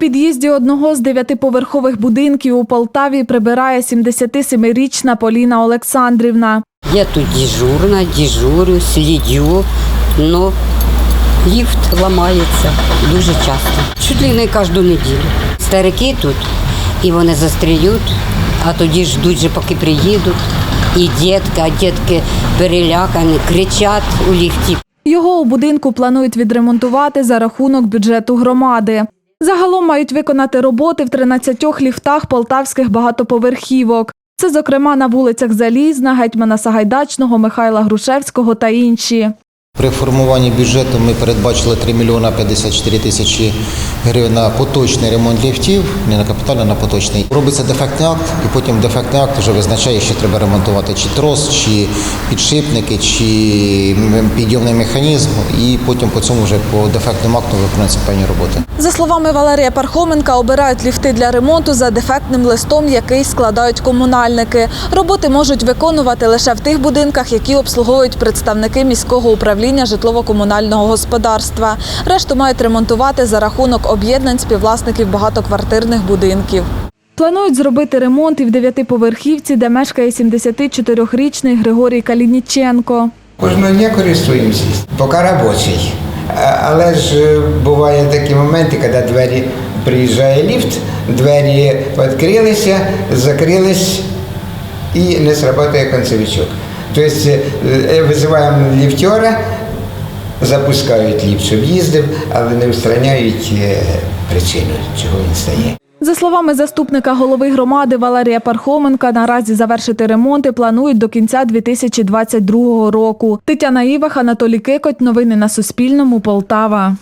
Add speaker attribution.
Speaker 1: під'їзді одного з дев'ятиповерхових будинків у Полтаві прибирає 77-річна Поліна Олександрівна.
Speaker 2: Я тут дежурна, дежурю, слідю, но ліфт ламається дуже часто. Чуть ли не кожну неділю. Старики тут, і вони застріють, а тоді ждуть, же, поки приїдуть. І дітки, а дітки перелякані, кричать у ліфті.
Speaker 1: Його у будинку планують відремонтувати за рахунок бюджету громади. Загалом мають виконати роботи в 13 ліфтах полтавських багатоповерхівок. Це, зокрема, на вулицях Залізна, Гетьмана Сагайдачного, Михайла Грушевського та інші.
Speaker 3: При формуванні бюджету ми передбачили 3 мільйона 54 тисячі гривень на поточний ремонт ліфтів, не на капітальний, а на поточний. Робиться дефектний акт, і потім дефектний акт вже визначає, що треба ремонтувати чи трос, чи підшипники, чи підйомний механізм, і потім по цьому вже по дефектному акту виконуються певні роботи.
Speaker 1: За словами Валерія Пархоменка, обирають ліфти для ремонту за дефектним листом, який складають комунальники. Роботи можуть виконувати лише в тих будинках, які обслуговують представники міського управління житлово-комунального господарства. Решту мають ремонтувати за рахунок об'єднань співвласників багатоквартирних будинків. Планують зробити ремонт і в дев'ятиповерхівці, де мешкає 74-річний Григорій Калініченко.
Speaker 4: Кожного дня користуємося, поки робочий. Але ж е, буває такі моменти, коли двері приїжджає ліфт, двері відкрилися, закрились і не срабатує концевичок. Тобто е, визиваємо ліфтера, запускають ліфт, щоб їздив, але не устраняють е, причину, чого він стає.
Speaker 1: За словами заступника голови громади Валерія Пархоменка, наразі завершити ремонти планують до кінця 2022 року. Тетяна Івах, Анатолій Кикоть. Новини на Суспільному. Полтава.